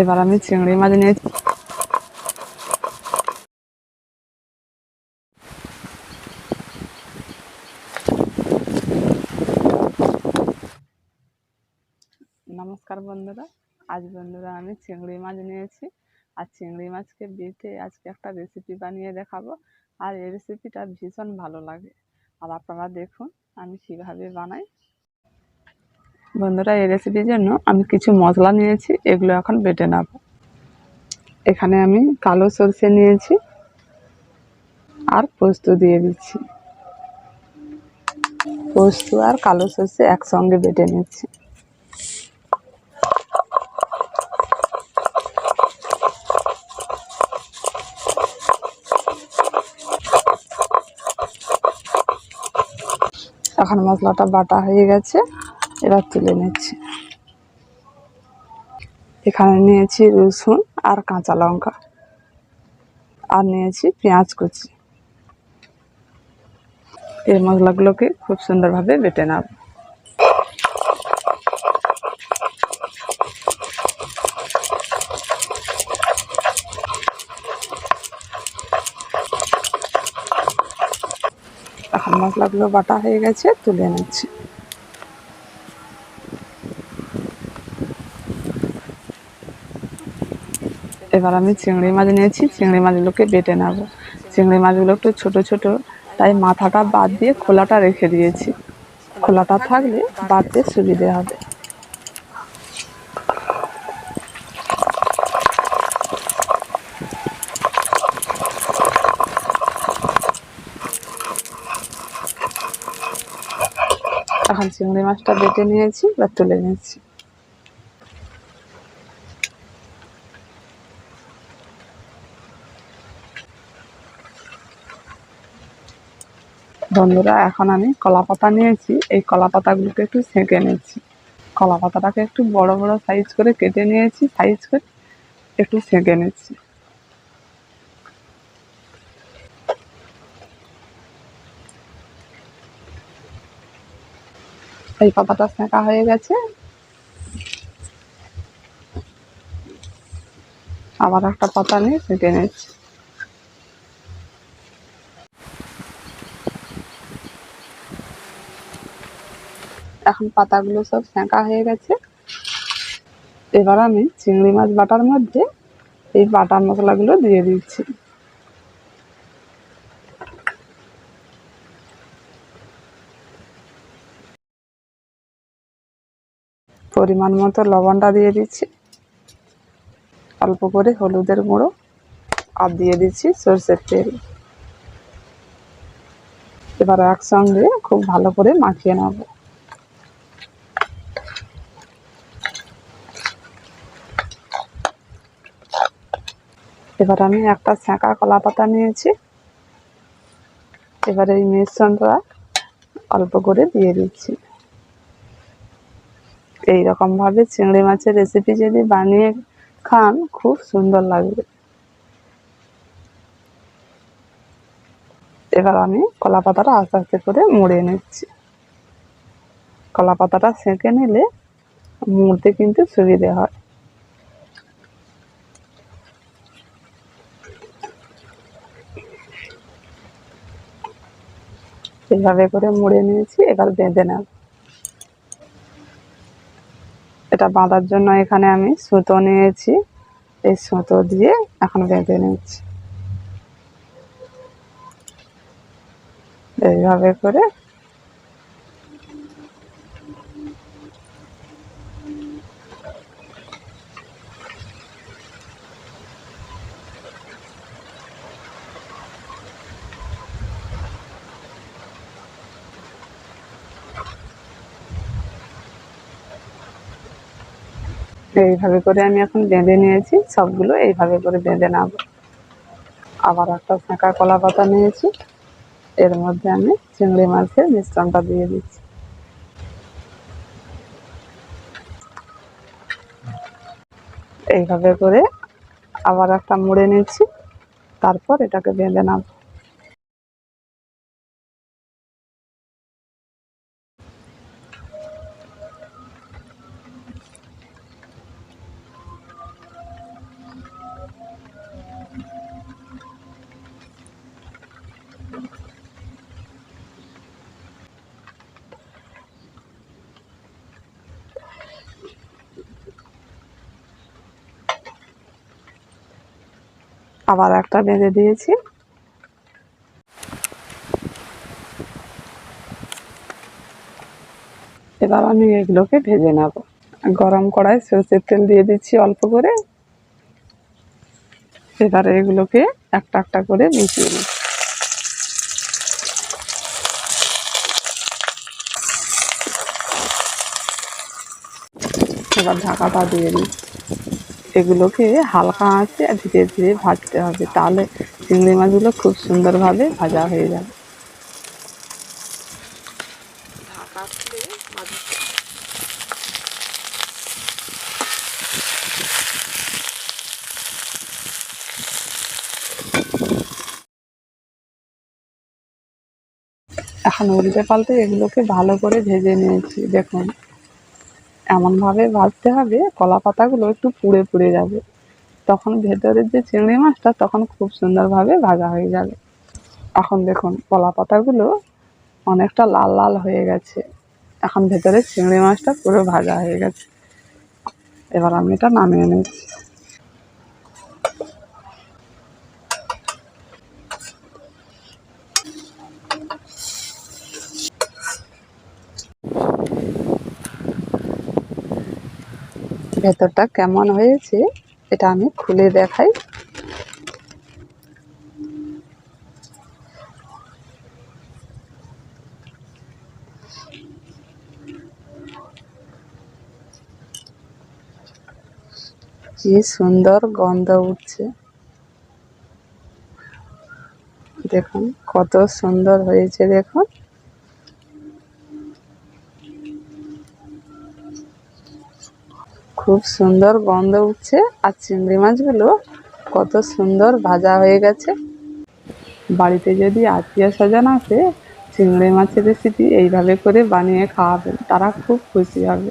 এবার আমি চিংড়ি মাছ নিয়েছি নমস্কার বন্ধুরা, আজ বন্ধুরা আমি চিংড়ি মাছ নিয়েছি। আর চিংড়ি মাছকে বেটে আজকে একটা রেসিপি বানিয়ে দেখাবো। আর এই রেসিপিটা ভীষণ ভালো লাগে। আর আপনারা দেখুন আমি কীভাবে বানাই। বন্ধুরা, এই রেসিপির জন্য আমি কিছু মশলা নিয়েছি, এগুলো এখন বেটে নেব। এখানে আমি কালো সরষে নিয়েছি আর পোস্ত দিয়ে দিচ্ছি। পোস্ত আর কালো সরষে একসঙ্গে বেটে নিচ্ছি। এখন মশলাটা বাটা হয়ে গেছে। এবার তুলে নিচ্ছি। এখানে নিয়েছি রসুন আর কাঁচা লঙ্কা। আর নিয়েছি পেঁয়াজ কুচি। এই মশলাগুলোকে খুব সুন্দরভাবে বেটে নেব। এখন মশলাগুলো বাটা হয়ে গেছে, তুলে নিচ্ছি। এবার আমি চিংড়ি মাছ নিয়েছি, চিংড়ি মাছগুলোকে বেটে নেব। চিংড়ি মাছগুলো একটু ছোট ছোট, তাই মাথাটা বাদ দিয়ে খোলাটা রেখে দিয়েছি। খোলাটা থাকলে বাড়তে সুবিধে হবে। এখন চিংড়ি মাছটা বেটে নিয়েছি বা তুলে নিয়েছি বন্ধুরা, এখন আমি কলা পাতা নিয়েছি। এই কলা পাতাগুলোকে একটু সেঁকে নিয়েছি। কলা পাতাটাকে একটু বড় বড় সাইজ করে কেটে নিয়েছি সাইজ করে একটু সেঁকে নিয়েছি। এই পাতাটা সেঁকা হয়ে গেছে। আবার একটা পাতা নিয়ে সেঁকে নিচ্ছি এখন পাতাগুলো সব সেঁকা হয়ে গেছে। এবার আমি চিংড়ি মাছ বাটার মধ্যে এই বাটা মশলাগুলো দিয়ে দিচ্ছি। পরিমাণ মতো লবণটা দিয়ে দিচ্ছি। অল্প করে হলুদের গুঁড়ো আর দিয়ে দিচ্ছি সর্ষের তেল। এবার একসঙ্গে খুব ভালো করে মাখিয়ে নেব। এবার আমি একটা ছ্যাঁকা কলা পাতা নিয়েছি। এবার এই মিশ্রণটা অল্প করে দিয়ে দিচ্ছি। এই রকম ভাবে চিংড়ি মাছের রেসিপি যদি বানিয়ে খান, খুব সুন্দর লাগবে। এবার আমি কলা পাতাটা আস্তে আস্তে করে মুড়ে নিচ্ছি। কলা পাতাটা সেঁকে নিলে মুড়তে কিন্তু সুবিধে হয়। এইভাবে করে মুড়ে নিয়েছি, এবার বেঁধে নেব। এটা বাঁধার জন্য এখানে আমি সুতো নিয়েছি, এই সুতো দিয়ে এখন বেঁধে নিচ্ছি। এইভাবে করে এইভাবে করে আমি এখন বেঁধে নিয়েছি, সবগুলো এইভাবে করে বেঁধে নেব। আবার একটা ফাঁকা কলা পাতা নিয়েছি, এর মধ্যে আমি চিংড়ি মাছের মিশ্রণটা দিয়ে দিচ্ছি। এইভাবে করে আবার একটা মুড়ে নিচ্ছি, তারপর এটাকে বেঁধে নেব। আবার একটা বেঁধে দিয়েছি। এবার আমি এগুলোকে ভেজে নেব। গরম কড়াই সরষের তেল দিয়ে দিচ্ছি অল্প করে। এবারে এগুলোকে একটা একটা করে মিশিয়ে নিই এবার ঢাকাটা দিয়ে দিই এগুলোকে হালকা আঁচে আর ধীরে ধীরে ভাজতে হবে। তাহলে চিংড়ি মাছগুলো খুব সুন্দরভাবে ভাজা হয়ে যাবে। এখন উল্টে পাল্টে এগুলোকে ভালো করে ভেজে নিয়েছি। দেখুন এমনভাবে ভাজতে হবে কলা পাতাগুলো একটু পুড়ে পুড়ে যাবে। তখন ভেতরের যে চিংড়ি মাছটা তখন খুব সুন্দরভাবে ভাজা হয়ে যাবে। এখন দেখুন কলা পাতাগুলো অনেকটা লাল লাল হয়ে গেছে। এখন ভেতরে চিংড়ি মাছটা পুরো ভাজা হয়ে গেছে। এবার আমি এটা নামিয়ে নিচ্ছি। ভেতরটা কেমন হয়েছে, এটা আমি খুলে দেখাই। কি সুন্দর গন্ধ উঠছে। দেখুন, কত সুন্দর হয়েছে দেখুন। খুব সুন্দর গন্ধ উঠছে আর চিংড়ি মাছগুলো কত সুন্দর ভাজা হয়ে গেছে। বাড়িতে যদি আত্মীয় স্বজন আসে, চিংড়ি মাছের রেসিপি এইভাবে করে বানিয়ে খাওয়াবেন, তারা খুব খুশি হবে।